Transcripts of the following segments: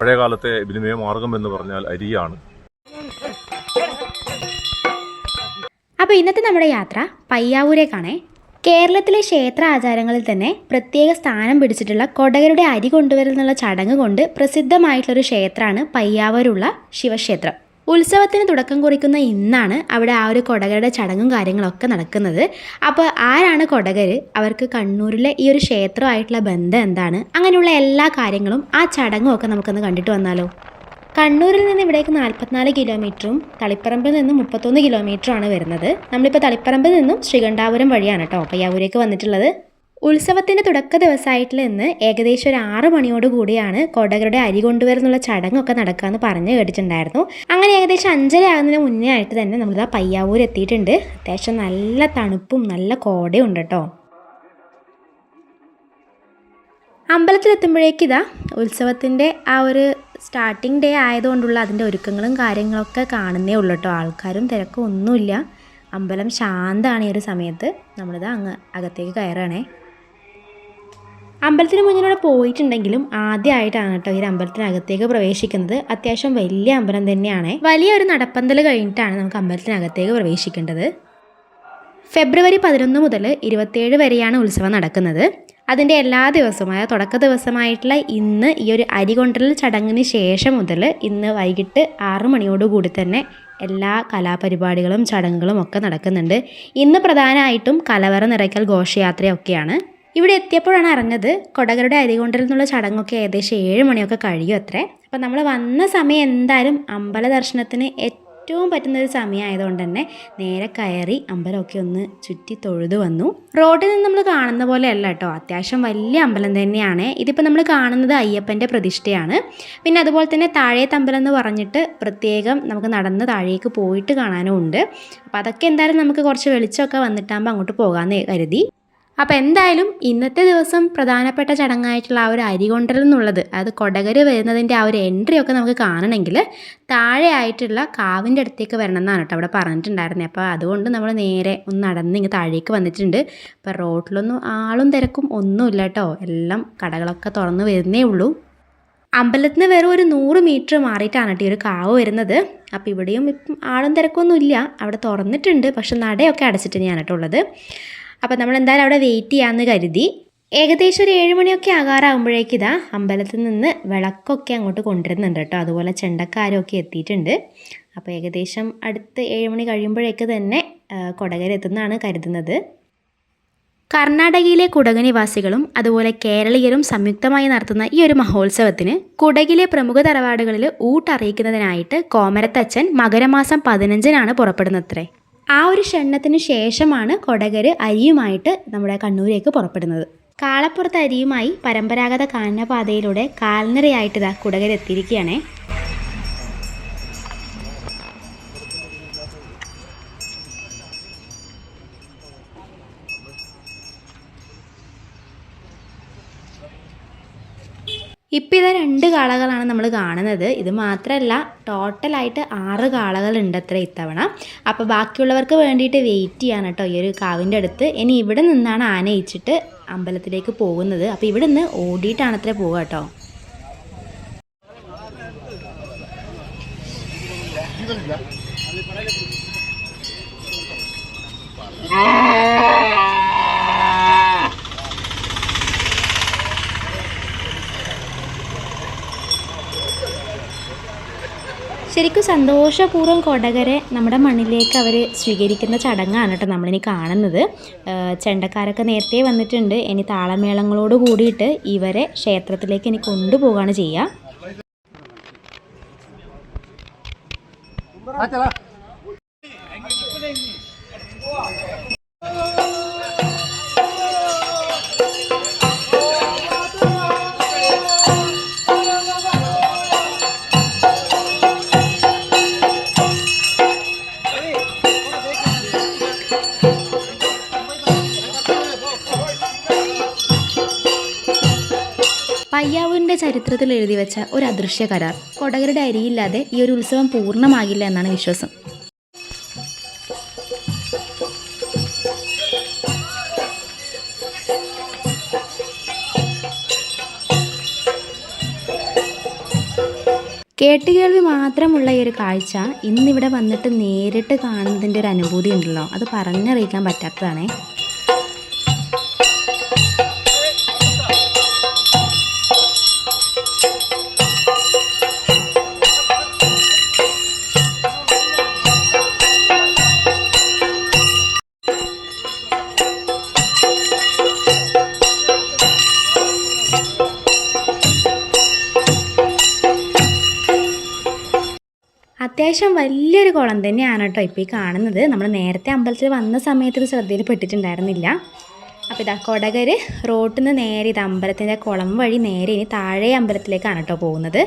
പഴയ കാലത്തെ വിനിമയ മാർഗം എന്ന് പറഞ്ഞാൽ അരിയാണ്. അപ്പോൾ ഇന്നത്തെ നമ്മുടെ യാത്ര പയ്യാവൂരേക്കാണേ. കേരളത്തിലെ ക്ഷേത്ര ആചാരങ്ങളിൽ തന്നെ പ്രത്യേക സ്ഥാനം പിടിച്ചിട്ടുള്ള കൊടകരുടെ അരി കൊണ്ടുവരുന്നുള്ള ചടങ്ങ് കൊണ്ട് പ്രസിദ്ധമായിട്ടുള്ളൊരു ക്ഷേത്രമാണ് പയ്യാവൂരുള്ള ശിവക്ഷേത്രം. ഉത്സവത്തിന് തുടക്കം കുറിക്കുന്ന ഇന്നാണ് അവിടെ ആ ഒരു കൊടകരുടെ ചടങ്ങും കാര്യങ്ങളൊക്കെ നടക്കുന്നത്. അപ്പോൾ ആരാണ് കൊടകർ അവർക്ക് കണ്ണൂരിലെ ഈ ഒരു ക്ഷേത്രമായിട്ടുള്ള ബന്ധം എന്താണ്? അങ്ങനെയുള്ള എല്ലാ കാര്യങ്ങളും ആ ചടങ്ങും ഒക്കെ നമുക്കൊന്ന് കണ്ടിട്ട് വന്നാലോ? കണ്ണൂരിൽ നിന്ന് ഇവിടേക്ക് നാൽപ്പത്തിനാല് കിലോമീറ്ററും തളിപ്പറമ്പിൽ നിന്നും മുപ്പത്തൊന്ന് കിലോമീറ്ററുമാണ് വരുന്നത്. നമ്മളിപ്പോൾ തളിപ്പറമ്പിൽ നിന്നും ശ്രീകണ്ഠാപുരം വഴിയാണ് കേട്ടോ. പയ്യാവൂരേക്ക് വന്നിട്ടുള്ളത്. ഉത്സവത്തിന്റെ തുടക്ക ദിവസമായിട്ടുള്ള ഇന്ന് ഏകദേശം ഒരു ആറ് മണിയോട് കൂടിയാണ് കൊടകരുടെ അരി കൊണ്ടുവരുന്നുള്ള ചടങ്ങൊക്കെ നടക്കാമെന്ന് പറഞ്ഞ് കേട്ടിട്ടുണ്ടായിരുന്നു. അങ്ങനെ ഏകദേശം അഞ്ചര ആകുന്നതിന് മുന്നേ ആയിട്ട് തന്നെ നമ്മളിതാ പയ്യാവൂർ എത്തിയിട്ടുണ്ട്. അത്യാവശ്യം നല്ല തണുപ്പും നല്ല കോടയും ഉണ്ട് കേട്ടോ. അമ്പലത്തിലെത്തുമ്പോഴേക്ക് ഇതാ ഉത്സവത്തിന്റെ ആ ഒരു സ്റ്റാർട്ടിംഗ് ഡേ ആയതുകൊണ്ടുള്ള അതിന്റെ ഒരുക്കങ്ങളും കാര്യങ്ങളൊക്കെ കാണുന്നേ ഉള്ളൂ കേട്ടോ. ആൾക്കാരും തിരക്കും ഒന്നുമില്ല. അമ്പലം ശാന്തമാണ് ഈ ഒരു സമയത്ത്. നമ്മളിതാ അങ്ങ് അകത്തേക്ക് കയറുകയാണേ അമ്പലത്തിന് മുന്നിലൂടെ പോയിട്ടുണ്ടെങ്കിലും ആദ്യമായിട്ടാണ് കേട്ടോ ഈ അമ്പലത്തിനകത്തേക്ക് പ്രവേശിക്കുന്നത്. അത്യാവശ്യം വലിയ അമ്പലം തന്നെയാണ്. വലിയൊരു നടപ്പന്തൽ കഴിഞ്ഞിട്ടാണ് നമുക്ക് അമ്പലത്തിനകത്തേക്ക് പ്രവേശിക്കേണ്ടത്. ഫെബ്രുവരി പതിനൊന്ന് മുതൽ ഇരുപത്തേഴ് വരെയാണ് ഉത്സവം നടക്കുന്നത്. അതിന്റെ എല്ലാ ദിവസവും അതായത് തുടക്ക ദിവസമായിട്ടുള്ള ഇന്ന് ഈ ഒരു അരി കൊണ്ടൽ ചടങ്ങിന് ശേഷം മുതൽ ഇന്ന് വൈകിട്ട് ആറു മണിയോടുകൂടി തന്നെ എല്ലാ കലാപരിപാടികളും ചടങ്ങുകളും ഒക്കെ നടക്കുന്നുണ്ട്. ഇന്ന് പ്രധാനമായിട്ടും കലവറ നിറയ്ക്കൽ ഘോഷയാത്രയൊക്കെയാണ്. ഇവിടെ എത്തിയപ്പോഴാണ് അറിഞ്ഞത് കൊടകരുടെ അരി നിന്നുള്ള ചടങ്ങൊക്കെ ഏകദേശം ഏഴ് മണിയൊക്കെ കഴിയും അത്രേ. അപ്പം നമ്മൾ വന്ന സമയം എന്തായാലും അമ്പല ദർശനത്തിന് ഏറ്റവും പറ്റുന്ന ഒരു സമയമായതുകൊണ്ട് തന്നെ നേരെ കയറി അമ്പലമൊക്കെ ഒന്ന് ചുറ്റി തൊഴുതു വന്നു. റോഡിൽ നിന്ന് നമ്മൾ കാണുന്ന പോലെ അല്ല കേട്ടോ. അത്യാവശ്യം വലിയ അമ്പലം തന്നെയാണ്. ഇതിപ്പോൾ നമ്മൾ കാണുന്നത് അയ്യപ്പന്റെ പ്രതിഷ്ഠയാണ്. പിന്നെ അതുപോലെ തന്നെ താഴേത്ത അമ്പലം എന്ന് പറഞ്ഞിട്ട് പ്രത്യേകം നമുക്ക് നടന്ന് താഴേക്ക് പോയിട്ട് കാണാനും ഉണ്ട്. അപ്പോൾ അതൊക്കെ എന്തായാലും നമുക്ക് കുറച്ച് വെളിച്ചമൊക്കെ വന്നിട്ടാകുമ്പോൾ അങ്ങോട്ട് പോകാമെന്ന് കരുതി. അപ്പോൾ എന്തായാലും ഇന്നത്തെ ദിവസം പ്രധാനപ്പെട്ട ചടങ്ങായിട്ടുള്ള ആ ഒരു അരി കൊണ്ടൽ എന്നുള്ളത് അത് കൊടകര് വരുന്നതിന്റെ ആ ഒരു എൻട്രി ഒക്കെ നമുക്ക് കാണണമെങ്കിൽ താഴെയായിട്ടുള്ള കാവിന്റെ അടുത്തേക്ക് വരണം എന്നാണ് കേട്ടോ അവിടെ പറഞ്ഞിട്ടുണ്ടായിരുന്നത് അപ്പോൾ അതുകൊണ്ട് നമ്മൾ നേരെ ഒന്ന് നടന്ന് ഇങ്ങ് താഴേക്ക് വന്നിട്ടുണ്ട്. അപ്പോൾ റോഡിലൊന്നും ആളും തിരക്കും ഒന്നുമില്ല കേട്ടോ. എല്ലാം കടകളൊക്കെ തുറന്ന് വരുന്നേ ഉള്ളൂ. അമ്പലത്തിന് വെറും ഒരു നൂറ് മീറ്റർ മാറിയിട്ടാണ് കേട്ടോ ഈ ഒരു കാവ് വരുന്നത്. അപ്പോൾ ഇവിടെയും ഇപ്പം ആളും തിരക്കൊന്നുമില്ല. അവിടെ തുറന്നിട്ടുണ്ട്. പക്ഷെ നടയൊക്കെ അടച്ചിട്ട് ഞാൻ കേട്ടോ ഉള്ളത്. അപ്പോൾ നമ്മൾ എന്തായാലും അവിടെ വെയിറ്റ് ചെയ്യാമെന്ന് കരുതി. ഏകദേശം ഒരു ഏഴ് മണിയൊക്കെ ആകാറാകുമ്പോഴേക്ക് ഇതാ അമ്പലത്തിൽ നിന്ന് വിളക്കൊക്കെ അങ്ങോട്ട് കൊണ്ടുവരുന്നുണ്ട് കേട്ടോ. അതുപോലെ ചെണ്ടക്കാരൊക്കെ എത്തിയിട്ടുണ്ട്. അപ്പോൾ ഏകദേശം അടുത്ത് ഏഴ് മണി കഴിയുമ്പോഴേക്ക് തന്നെ കൊടകരെത്തുന്നതാണ് കരുതുന്നത്. കർണാടകയിലെ കുടക് നിവാസികളും അതുപോലെ കേരളീയരും സംയുക്തമായി നടത്തുന്ന ഈ ഒരു മഹോത്സവത്തിന് കുടകിലെ പ്രമുഖ തറവാടുകളിൽ ഊട്ടറിയിക്കുന്നതിനായിട്ട് കോമരത്തച്ഛൻ മകരമാസം പതിനഞ്ചിനാണ് പുറപ്പെടുന്നത്രേ. ആ ഒരു ക്ഷണത്തിന് ശേഷമാണ് കൊടകര് അരിയുമായിട്ട് നമ്മുടെ കണ്ണൂരേക്ക് പുറപ്പെടുന്നത്. കാളപ്പുറത്ത് അരിയുമായി പരമ്പരാഗത കാനനപാതയിലൂടെ കാൽനടയായിട്ട് ഇതാ കുടകരെത്തിയിരിക്കുകയാണേ ഇപ്പം ഇത് രണ്ട് കാളകളാണ് നമ്മൾ കാണുന്നത്. ഇത് മാത്രമല്ല ടോട്ടലായിട്ട് ആറ് കാളകളുണ്ട് അത്ര ഇത്തവണ. അപ്പോൾ ബാക്കിയുള്ളവർക്ക് വേണ്ടിയിട്ട് വെയിറ്റ് ചെയ്യാണ് കേട്ടോ ഈ ഒരു കാവിന്റെ അടുത്ത്. ഇനി ഇവിടെ നിന്നാണ് ആനയിച്ചിട്ട് അമ്പലത്തിലേക്ക് പോകുന്നത്. അപ്പോൾ ഇവിടെ നിന്ന് ഓടിയിട്ടാണ് അത്ര പോവുക കേട്ടോ ശരിക്കും സന്തോഷപൂർവം കൊടകരെ നമ്മുടെ മണ്ണിലേക്ക് അവർ സ്വീകരിക്കുന്ന ചടങ്ങാണ് കേട്ടോ നമ്മളിനി കാണുന്നത്. ചെണ്ടക്കാരൊക്കെ നേരത്തെ വന്നിട്ടുണ്ട്. ഇനി താളമേളങ്ങളോട് കൂടിയിട്ട് ഇവരെ ക്ഷേത്രത്തിലേക്ക് ഇനി കൊണ്ടുപോവുകയാണ് ചെയ്യുക പത്രത്തിൽ എഴുതി വെച്ച ഒരു അദൃശ്യ കരാർ. കൊടകരുടെ അരിയില്ലാതെ ഈ ഒരു ഉത്സവം പൂർണമാകില്ല എന്നാണ് വിശ്വാസം. കേട്ടുകേൾവി മാത്രമുള്ള ഈ ഒരു കാഴ്ച ഇന്നിവിടെ വന്നിട്ട് നേരിട്ട് കാണുന്നതിന്റെ ഒരു അനുഭൂതി ഉണ്ടല്ലോ. അത് പറഞ്ഞറിയിക്കാൻ പറ്റാത്തതാണേ. അത്യാവശ്യം വലിയൊരു കുളം തന്നെയാണ് കേട്ടോ ഇപ്പോൾ ഈ കാണുന്നത്. നമ്മൾ നേരത്തെ അമ്പലത്തിൽ വന്ന സമയത്ത് ഇത് ശ്രദ്ധയിൽ പെട്ടിട്ടുണ്ടായിരുന്നില്ല. അപ്പോൾ ഇതാ കൊടകർ റോട്ടിൽ നിന്ന് നേരെ ഇത് അമ്പലത്തിന്റെ കുളം വഴി നേരെ ഇനി താഴെ അമ്പലത്തിലേക്കാണ് കേട്ടോ പോകുന്നത്.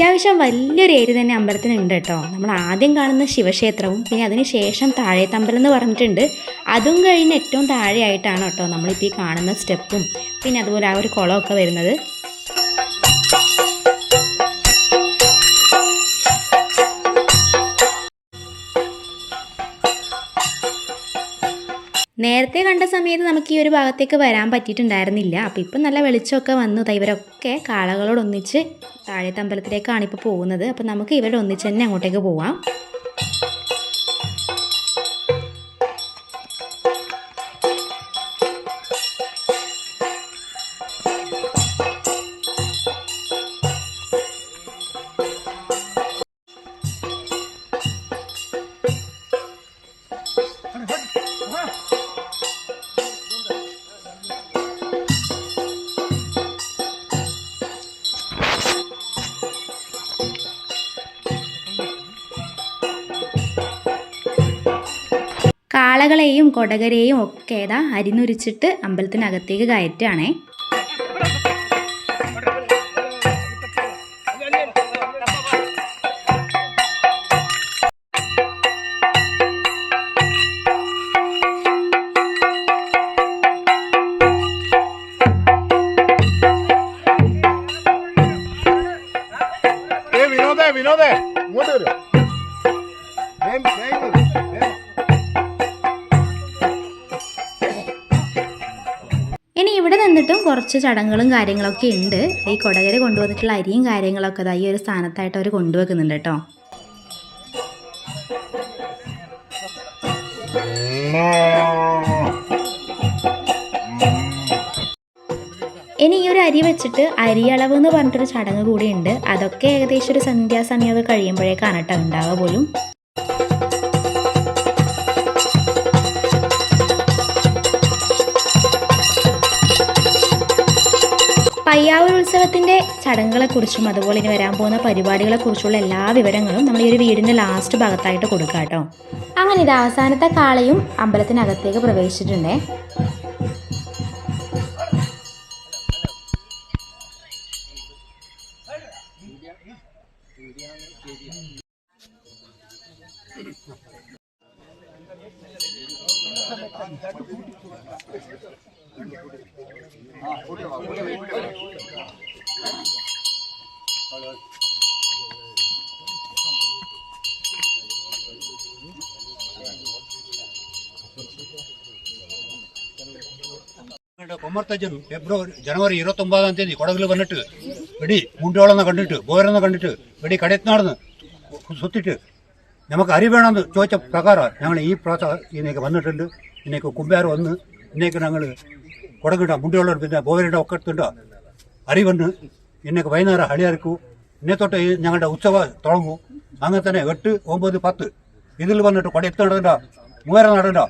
അത്യാവശ്യം വലിയൊരു ഏരിയ തന്നെ അമ്പലത്തിനുണ്ട് കേട്ടോ. നമ്മൾ ആദ്യം കാണുന്ന ശിവക്ഷേത്രവും പിന്നെ അതിന് ശേഷം താഴേത്തമ്പലം എന്ന് പറഞ്ഞിട്ടുണ്ട്. അതും കഴിഞ്ഞ് ഏറ്റവും താഴെയായിട്ടാണ് കേട്ടോ നമ്മളിപ്പോൾ ഈ കാണുന്ന സ്റ്റെപ്പും. പിന്നെ അതുപോലെ ആ ഒരു കുളമൊക്കെ വരുന്നത്. നേരത്തെ കണ്ട സമയത്ത് നമുക്ക് ഈ ഒരു ഭാഗത്തേക്ക് വരാൻ പറ്റിയിട്ടുണ്ടായിരുന്നില്ല. അപ്പോൾ ഇപ്പം നല്ല വെളിച്ചമൊക്കെ വന്നു. ഇവരൊക്കെ കാളകളോടൊന്നിച്ച് താഴത്തെ അമ്പലത്തിലേക്കാണ് ഇപ്പോൾ പോകുന്നത്. അപ്പോൾ നമുക്ക് ഇവരുടെ ഒന്നിച്ച് തന്നെ അങ്ങോട്ടേക്ക് പോവാം. കാളകളെയും കൊടകരെയും ഒക്കെ ഏതാ അരിന്നുരിച്ചിട്ട് അമ്പലത്തിനകത്തേക്ക് കയറ്റുകയാണേ. കുറച്ച് ചടങ്ങുകളും കാര്യങ്ങളൊക്കെ ഉണ്ട്. ഈ കൊടകര കൊണ്ടുവന്നിട്ടുള്ള അരിയും കാര്യങ്ങളൊക്കെ ദാ ഈ ഒരു സ്ഥാനത്തായിട്ട് അവർ കൊണ്ടുവെക്കുന്നുണ്ട് കേട്ടോ. ഇനി ഈ ഒരു അരി വെച്ചിട്ട് അരിയളവ് എന്ന് പറഞ്ഞിട്ടൊരു ചടങ്ങ് കൂടിയുണ്ട്. അതൊക്കെ ഏകദേശം ഒരു സന്ധ്യാസമയമൊക്കെ കഴിയുമ്പോഴേക്കാണ് കേട്ടോ ഉണ്ടാവുക പോലും. പയ്യാവൂർ ഉത്സവത്തിന്റെ ചടങ്ങുകളെക്കുറിച്ചും അതുപോലെ ഇനി വരാൻ പോകുന്ന പരിപാടികളെക്കുറിച്ചുള്ള എല്ലാ വിവരങ്ങളും നമ്മൾ ഈ ഒരു വീടിന്റെ ലാസ്റ്റ് ഭാഗത്തായിട്ട് കൊടുക്കാം കേട്ടോ. അങ്ങനെ ഇത് അവസാനത്തെ കാളയും അമ്പലത്തിനകത്തേക്ക് പ്രവേശിച്ചിട്ടുണ്ടേ. Thank കൊമ്മർത്തച്ഛൻ ഫെബ്രുവരി ജനുവരി ഇരുപത്തി ഒമ്പതാം തീയതി കൊടകിൽ വന്നിട്ട് വെടി മുണ്ടോളെന്ന് കണ്ടിട്ട് ബോരെന്ന് കണ്ടിട്ട് വെടി കടയത്തിനാടുന്ന് സുത്തിട്ട് നമുക്ക് അരി വേണമെന്ന് ചോദിച്ച പ്രകാരം ഞങ്ങൾ ഈ പ്രാവശ്യം ഇതിനേക്ക് വന്നിട്ടുണ്ട്. ഇതിനേക്ക് കുമ്പാർ വന്ന് ഇന്നേക്ക് ഞങ്ങൾ കൊടകിട മുണ്ടോളം പിന്നെ ബോവരുടെ ഒക്കെ എടുത്തുണ്ട് അരി വന്ന് ഇന്നേക്ക് വൈകുന്നേരം ഹളിയറക്കൂ ഇന്നെ തൊട്ട് ഈ ഞങ്ങളുടെ ഉത്സവ തുടങ്ങൂ അങ്ങനെ തന്നെ എട്ട് ഒമ്പത് പത്ത് ഇതിൽ വന്നിട്ട് കൊടയത്ത് നടണ്ട മൂവര നടണ്ട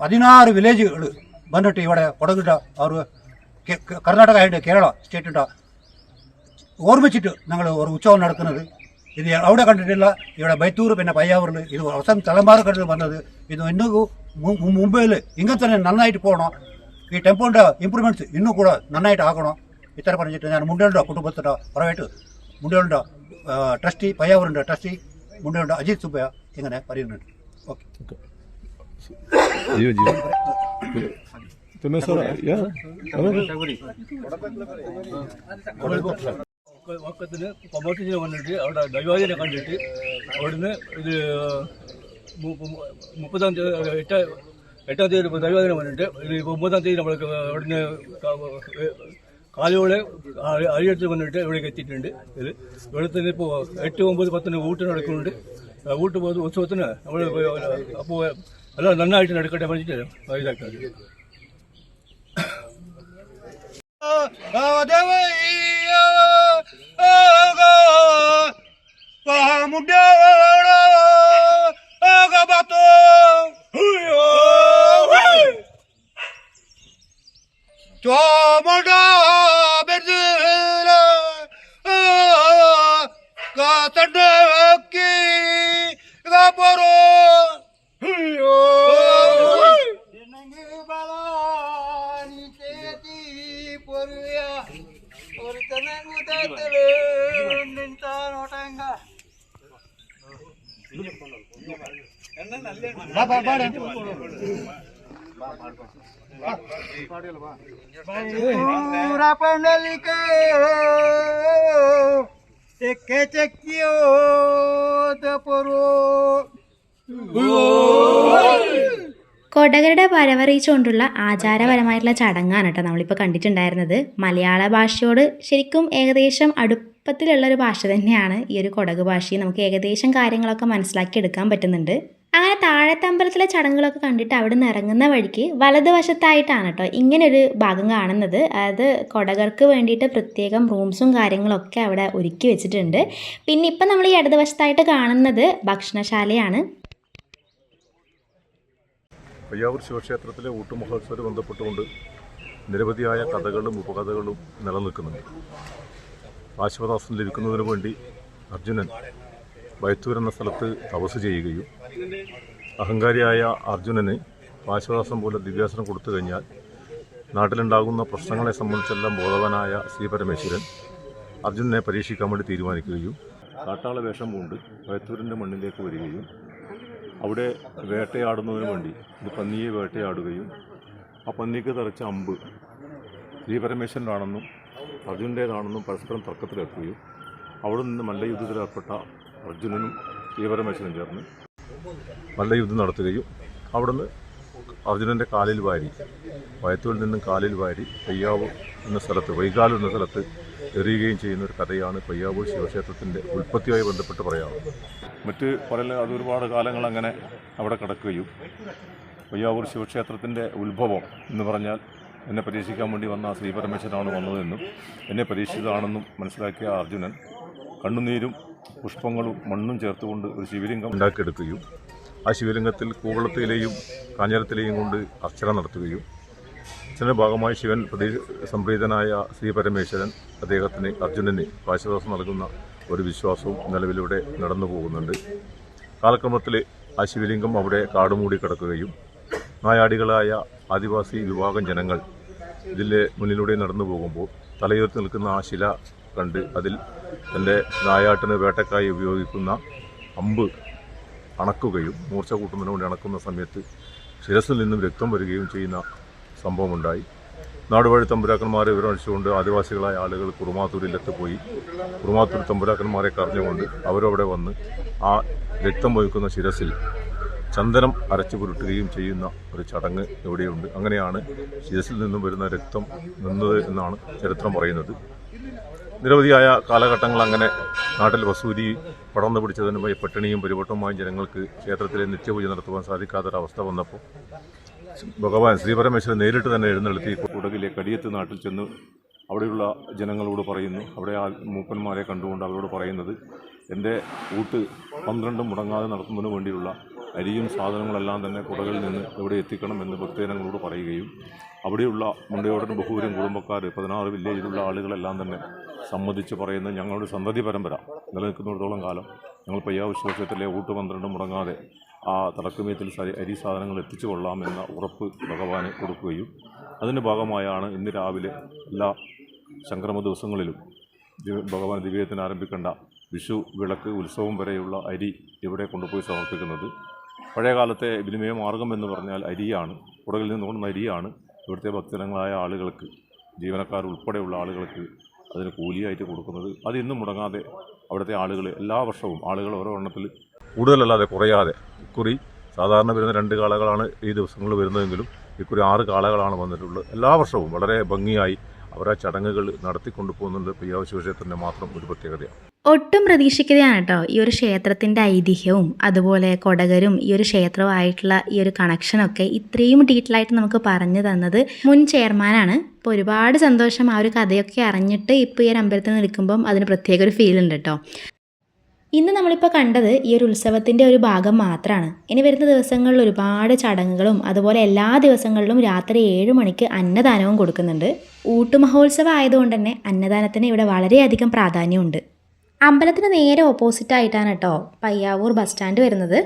പതിനാറ് വില്ലേജുകൾ വന്നിട്ട് ഇവിടെ കൊടകിട്ട അവർ കർണാടക ആയിട്ട് കേരള സ്റ്റേറ്റ് ഉണ്ട ഓർമ്മിച്ചിട്ട് ഞങ്ങൾ ഒരു ഉത്സവം നടക്കുന്നത് ഇത് അവിടെ കണ്ടിട്ടില്ല ഇവിടെ ബൈത്തൂർ പിന്നെ പയ്യാവൂരിൽ ഇത് അവസാനം തലമാറ കണ്ടത് വന്നത് ഇത് ഇന്നും മുംബൈയിൽ ഇങ്ങനെ തന്നെ നന്നായിട്ട് പോകണം ಈ ಟೆಂಪೋಂಡ ಇಂಪ್ರೂವ್ಮೆಂಟ್ಸ್ ಇನ್ನೂ ಕೂಡ ನನ್ನ ಐಟ ಹಾಕೋಣ. ಈ ಥರ ಪರಿಚಿತ್ತು ನಾನು ಮುಂಡೇಲ್ಡ ಕುಟುಂಬದ ಪ್ರೈವೇಟ್ ಮುಂಡೇಲ್ಡ ಟ್ರಸ್ಟಿ ಪಯ್ಯವರಂಡ ಟ್ರಸ್ಟಿ ಮುಂಡೇಲ್ಡ ಅಜಿತ್ ಸುಬ್ಬಯ್ಯ ಹಿಂಗನೆ ಪರಿಗಣ ಓಕೆ ಒಕ್ಕತ್ತಿನ ಕೊಮಟ್ಟಿ ಬಂದಿಟ್ಟು ಅವ್ರ ದೈವಾದಿನ ಕಂಡಿಟ್ಟು ಅವ್ರನ್ನ ಇದು ಮುಪ್ಪದ എട്ടാം തീയതി ദൈവാദിനെ വന്നിട്ട് ഇത് ഒമ്പതാം തീയതി നമ്മൾ അവിടുന്ന് കാലുകളെ അരിയടുത്ത് വന്നിട്ട് ഇവിടേക്ക് എത്തിയിട്ടുണ്ട്. ഇത് വെളുത്തിന് ഇപ്പോൾ എട്ട് ഒമ്പത് പത്തിന് ഊട്ട് നടക്കുന്നുണ്ട്. ആ ഊട്ട് പോകുന്ന ഉത്സവത്തിന് നമ്മൾ അപ്പോൾ എല്ലാം നന്നായിട്ട് നടക്കട്ടെ പറഞ്ഞിട്ട് Oh, Huyo! Tomada! पूरा पंडल के തെക്കേ ചെക്കിയോ തപ്പറോ കൊടകരുടെ വരവറിയിച്ചുകൊണ്ടുള്ള ആചാരപരമായിട്ടുള്ള ചടങ്ങാണ് കേട്ടോ നമ്മളിപ്പോൾ കണ്ടിട്ടുണ്ടായിരുന്നത് മലയാള ഭാഷയോട് ശരിക്കും ഏകദേശം അടുപ്പത്തിലുള്ള ഒരു ഭാഷ തന്നെയാണ് ഈ ഒരു കൊടക് ഭാഷയും നമുക്ക് ഏകദേശം കാര്യങ്ങളൊക്കെ മനസ്സിലാക്കി എടുക്കാൻ പറ്റുന്നുണ്ട് അങ്ങനെ താഴത്തെ അമ്പലത്തിലെ ചടങ്ങുകളൊക്കെ കണ്ടിട്ട് അവിടെ നിന്ന് ഇറങ്ങുന്ന വഴിക്ക് വലതുവശത്തായിട്ടാണ് കേട്ടോ ഇങ്ങനൊരു ഭാഗം കാണുന്നത്. അത് കൊടകർക്ക് വേണ്ടിയിട്ട് പ്രത്യേകം റൂംസും കാര്യങ്ങളൊക്കെ അവിടെ ഒരുക്കി വെച്ചിട്ടുണ്ട്. പിന്നെ ഇപ്പം നമ്മൾ ഈ ഇടതുവശത്തായിട്ട് കാണുന്നത് ഭക്ഷണശാലയാണ്. പയ്യാവൂർ ശിവക്ഷേത്രത്തിലെ ഊട്ടുമഹോത്സവം ബന്ധപ്പെട്ടുകൊണ്ട് നിരവധിയായ കഥകളും ഉപകഥകളും നിലനിൽക്കുന്നുണ്ട്. ആശുപദാസൻ ലഭിക്കുന്നതിന് വേണ്ടി അർജുനൻ വയത്തൂർ എന്ന സ്ഥലത്ത് തപസ് ചെയ്യുകയും അഹങ്കാരിയായ അർജുനന് ആശ്വാസം പോലെ ദിവ്യാസനം കൊടുത്തു കഴിഞ്ഞാൽ നാട്ടിലുണ്ടാകുന്ന പ്രശ്നങ്ങളെ സംബന്ധിച്ചെല്ലാം ബോധവനായ ശ്രീ പരമേശ്വരൻ അർജുനനെ പരീക്ഷിക്കാൻ വേണ്ടി തീരുമാനിക്കുകയും കാട്ടാള വേഷം പൂണ്ട് വയത്തൂരിന്റെ മണ്ണിലേക്ക് വരികയും അവിടെ വേട്ടയാടുന്നതിന് വേണ്ടി ഒരു പന്നിയെ വേട്ടയാടുകയും ആ പന്നിക്ക് തെറിച്ച അമ്പ് ശ്രീ പരമേശ്വരനാണെന്നും അർജുനന്റേതാണെന്നും പരസ്പരം തർക്കത്തിലേർക്കുകയും അവിടെ നിന്ന് മല്ലയുദ്ധത്തിലേർപ്പെട്ട അർജുനനും ശ്രീപരമേശ്വരൻ ചേർന്ന് മല്ലയുദ്ധം നടത്തുകയും അവിടുന്ന് അർജുനന്റെ കാലിൽ വാരി വയത്തൂരിൽ നിന്നും കാലിൽ വാരി പയ്യാവൂർ എന്ന സ്ഥലത്ത് വൈകാലം എന്ന സ്ഥലത്ത് എറിയുകയും ചെയ്യുന്ന ഒരു കഥയാണ് പയ്യാവൂർ ശിവക്ഷേത്രത്തിന്റെ ഉൽപ്പത്തിയുമായി ബന്ധപ്പെട്ട് പറയാറുള്ളത് മറ്റ് പല അത് ഒരുപാട് കാലങ്ങൾ അങ്ങനെ അവിടെ കിടക്കുകയും പയ്യാവൂർ ശിവക്ഷേത്രത്തിന്റെ ഉത്ഭവം എന്ന് പറഞ്ഞാൽ എന്നെ പരീക്ഷിക്കാൻ വേണ്ടി വന്ന ശ്രീപരമേശ്വരനാണ് വന്നതെന്നും എന്നെ പരീക്ഷിച്ചതാണെന്നും മനസ്സിലാക്കിയ അർജുനൻ കണ്ണുനീരും പുഷ്പങ്ങളും മണ്ണും ചേർത്തുകൊണ്ട് ഒരു ശിവലിംഗം ഉണ്ടാക്കിയെടുക്കുകയും ആ ശിവലിംഗത്തിൽ കൂവളത്തിലെയും കാഞ്ഞിരത്തിലെയും കൊണ്ട് അർച്ചന നടത്തുകയും അച്ഛന്റെ ഭാഗമായി ശിവൻ പ്രതി സംപ്രീതനായ ശ്രീ പരമേശ്വരൻ അദ്ദേഹത്തിന് അർജുനന് ആശ്വാസം നൽകുന്ന ഒരു വിശ്വാസവും നിലവിലൂടെ നടന്നു പോകുന്നുണ്ട്. കാലക്രമത്തിൽ ആ ശിവലിംഗം അവിടെ കാടുമൂടി കിടക്കുകയും നായാടികളായ ആദിവാസി വിഭാഗം ജനങ്ങൾ ഇതിന്റെ മുന്നിലൂടെ നടന്നു പോകുമ്പോൾ തലയുയർത്തി നിൽക്കുന്ന ആ ശില കണ്ട് അതിൽ തന്റെ നായാട്ടിന് വേട്ടക്കായി ഉപയോഗിക്കുന്ന അമ്പ് അണക്കുകയും മൂർച്ച കൂട്ടുന്നതിന് അണക്കുന്ന സമയത്ത് ശിരസിൽ നിന്നും രക്തം വരികയും ചെയ്യുന്ന സംഭവമുണ്ടായി. നാടുവഴി തമ്പുരാക്കന്മാരെ വിവരമിച്ചുകൊണ്ട് ആദിവാസികളായ ആളുകൾ കുറുമാത്തൂരിലെത്തിപ്പോയി കുറുമാത്തൂർ തമ്പുരാക്കന്മാരെ കറിഞ്ഞുകൊണ്ട് അവരവിടെ വന്ന് ആ രക്തം വഹിക്കുന്ന ശിരസിൽ ചന്ദനം അരച്ചു പുരുട്ടുകയും ചെയ്യുന്ന ഒരു ചടങ്ങ് ഇവിടെയുണ്ട് അങ്ങനെയാണ് ശിരസിൽ നിന്നും വരുന്ന രക്തം നിന്നത് എന്നാണ് ചരിത്രം പറയുന്നത്. നിരവധിയായ കാലഘട്ടങ്ങൾ അങ്ങനെ നാട്ടിൽ വസൂരി പടർന്നു പിടിച്ചതിനുമായി പട്ടിണിയും പരിവട്ടവുമായി ജനങ്ങൾക്ക് ക്ഷേത്രത്തിലെ നിത്യപൂജ നടത്തുവാൻ സാധിക്കാത്തൊരവസ്ഥ വന്നപ്പോൾ ഭഗവാൻ ശ്രീപരമേശ്വരൻ നേരിട്ട് തന്നെ എഴുന്നള്ളത്തി കുടകിലെ കടിയത്ത് നാട്ടിൽ ചെന്ന് അവിടെയുള്ള ജനങ്ങളോട് പറയുന്നു. അവിടെ ആ മൂപ്പന്മാരെ കണ്ടുകൊണ്ട് അവരോട് പറയുന്നത് എന്റെ കൂട്ട് പന്ത്രണ്ടും മുടങ്ങാതെ നടത്തുന്നതിന് വേണ്ടിയുള്ള അരിയും സാധനങ്ങളെല്ലാം തന്നെ കുടകളിൽ നിന്ന് എവിടെ എത്തിക്കണം എന്ന് ഭക്തജനങ്ങളോട് പറയുകയും അവിടെയുള്ള മുണ്ടയോടൻ ബഹുവരും കുടുംബക്കാർ പതിനാറ് വില്ലേജിലുള്ള ആളുകളെല്ലാം തന്നെ സമ്മതിച്ച് പറയുന്ന ഞങ്ങളുടെ സന്തതി പരമ്പര നിലനിൽക്കുന്നിടത്തോളം കാലം ഞങ്ങൾ പയ്യാവിശ്വാസത്തിലെ ഊട്ട് പന്ത്രണ്ടും മുടങ്ങാതെ ആ തടക്കുമയത്തിൽ അരി സാധനങ്ങൾ എത്തിച്ചു കൊള്ളാമെന്ന ഉറപ്പ് ഭഗവാന് കൊടുക്കുകയും അതിന്റെ ഭാഗമായാണ് ഇന്ന് രാവിലെ എല്ലാ സംക്രമ ദിവസങ്ങളിലും ദിവ- ഭഗവാൻ ദിവ്യത്തിന് ആരംഭിക്കേണ്ട വിഷു വിളക്ക് ഉത്സവം വരെയുള്ള അരി ഇവിടെ കൊണ്ടുപോയി സമർപ്പിക്കുന്നത്. പഴയ കാലത്തെ വിനിമയ മാർഗം എന്ന് പറഞ്ഞാൽ അരിയാണ്. കുടകിൽ നിന്ന് കൊണ്ടുവന്ന അരിയാണ്. ഇവിടുത്തെ ഭക്തജനങ്ങളായ ആളുകൾക്ക് ജീവനക്കാർ ഉൾപ്പെടെയുള്ള ആളുകൾക്ക് അതിന് കൂലിയായിട്ട് കൊടുക്കുന്നത്. അത് ഇന്നും മുടങ്ങാതെ അവിടുത്തെ ആളുകൾ എല്ലാ വർഷവും ആളുകൾ ഓരോ എണ്ണത്തിൽ കൂടുതലല്ലാതെ കുറയാതെ ഇക്കുറി സാധാരണ വരുന്ന രണ്ട് കാളകളാണ് ഈ ദിവസങ്ങളിൽ വരുന്നതെങ്കിലും ഇക്കുറി ആറ് കാളകളാണ് വന്നിട്ടുള്ളത്. എല്ലാ വർഷവും വളരെ ഭംഗിയായി അവരെ ചടങ്ങുകൾ നടത്തിക്കൊണ്ടു പോകുന്നുണ്ട് പ്രിയാവ് വിഷയത്തിന്റെ മാത്രം ഒരു പ്രത്യേകതയാണ്. ഒട്ടും പ്രതീക്ഷിക്കുകയാണ് കേട്ടോ. ഈ ഒരു ക്ഷേത്രത്തിന്റെ ഐതിഹ്യവും അതുപോലെ കൊടകരും ഈ ഒരു ക്ഷേത്രവുമായിട്ടുള്ള ഈ ഒരു കണക്ഷനൊക്കെ ഇത്രയും ഡീറ്റെയിൽ ആയിട്ട് നമുക്ക് പറഞ്ഞു തന്നത് മുൻ ചെയർമാനാണ് അപ്പോൾ ഒരുപാട് സന്തോഷം ആ ഒരു കഥയൊക്കെ അറിഞ്ഞിട്ട് ഇപ്പോൾ ഈ ഒരു അമ്പലത്തിൽ നിൽക്കുമ്പം അതിന് പ്രത്യേക ഒരു ഫീൽ ഉണ്ട് കേട്ടോ. ഇന്ന് നമ്മളിപ്പോൾ കണ്ടത് ഈ ഒരു ഉത്സവത്തിന്റെ ഒരു ഭാഗം മാത്രമാണ് ഇനി വരുന്ന ദിവസങ്ങളിൽ ഒരുപാട് ചടങ്ങുകളും അതുപോലെ എല്ലാ ദിവസങ്ങളിലും രാത്രി ഏഴ് മണിക്ക് അന്നദാനവും കൊടുക്കുന്നുണ്ട്. ഊട്ടുമഹോത്സവം ആയതുകൊണ്ട് തന്നെ അന്നദാനത്തിന് ഇവിടെ വളരെയധികം പ്രാധാന്യമുണ്ട്. അമ്പലത്തിന് നേരെ ഓപ്പോസിറ്റായിട്ടാണ് കേട്ടോ പയ്യാവൂർ ബസ് സ്റ്റാൻഡ് വരുന്നത്.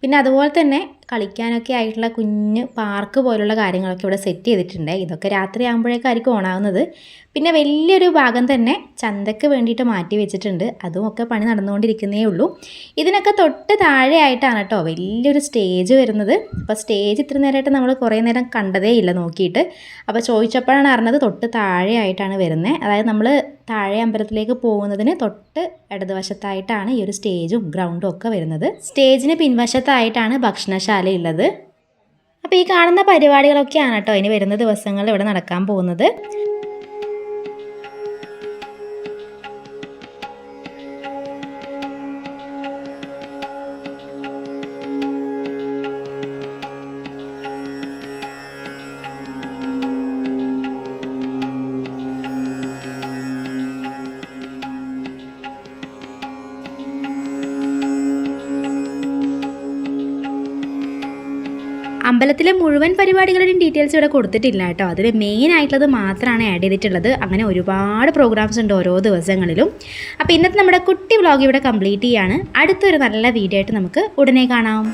പിന്നെ അതുപോലെ തന്നെ കളിക്കാനൊക്കെ ആയിട്ടുള്ള കുഞ്ഞ് പാർക്ക് പോലുള്ള കാര്യങ്ങളൊക്കെ ഇവിടെ സെറ്റ് ചെയ്തിട്ടുണ്ട്. ഇതൊക്കെ രാത്രി ആകുമ്പോഴേക്കായിരിക്കും ഓണാവുന്നത്. പിന്നെ വലിയൊരു ഭാഗം തന്നെ ചന്തയ്ക്ക് വേണ്ടിയിട്ട് മാറ്റി വെച്ചിട്ടുണ്ട്. അതും ഒക്കെ പണി നടന്നുകൊണ്ടിരിക്കുന്നേ ഉള്ളൂ. ഇതിനൊക്കെ തൊട്ട് താഴെയായിട്ടാണ് കേട്ടോ വലിയൊരു സ്റ്റേജ് വരുന്നത്. അപ്പോൾ സ്റ്റേജ് ഇത്ര നേരമായിട്ട് നമ്മൾ കുറേ നേരം കണ്ടതേ ഇല്ല നോക്കിയിട്ട്. അപ്പോൾ ചോദിച്ചപ്പോഴാണ് അറിഞ്ഞത് തൊട്ട് താഴെയായിട്ടാണ് വരുന്നത് അതായത് നമ്മൾ താഴെ അമ്പലത്തിലേക്ക് പോകുന്നതിന് തൊട്ട് ഇടതുവശത്തായിട്ടാണ് ഈ ഒരു സ്റ്റേജും ഗ്രൗണ്ടും ഒക്കെ വരുന്നത്. സ്റ്റേജിന് പിൻവശത്തായിട്ടാണ് ഭക്ഷണശാല ഉള്ളത്. അപ്പോൾ ഈ കാണുന്ന പരിപാടികളൊക്കെയാണ് കേട്ടോ ഇനി വരുന്ന ദിവസങ്ങളിൽ ഇവിടെ നടക്കാൻ പോകുന്നത്. അമ്പലത്തിലെ മുഴുവൻ പരിപാടികളുടെയും ഡീറ്റെയിൽസ് ഇവിടെ കൊടുത്തിട്ടില്ല കേട്ടോ. അതിൽ മെയിൻ ആയിട്ടുള്ളത് മാത്രമാണ് ആഡ് ചെയ്തിട്ടുള്ളത്. അങ്ങനെ ഒരുപാട് പ്രോഗ്രാംസ് ഉണ്ട് ഓരോ ദിവസങ്ങളിലും. അപ്പോൾ ഇന്നത്തെ നമ്മുടെ കുട്ടി വ്ളോഗ് ഇവിടെ കംപ്ലീറ്റ് ചെയ്യാണ്. അടുത്തൊരു നല്ല വീഡിയോ ആയിട്ട് നമുക്ക് ഉടനെ കാണാം.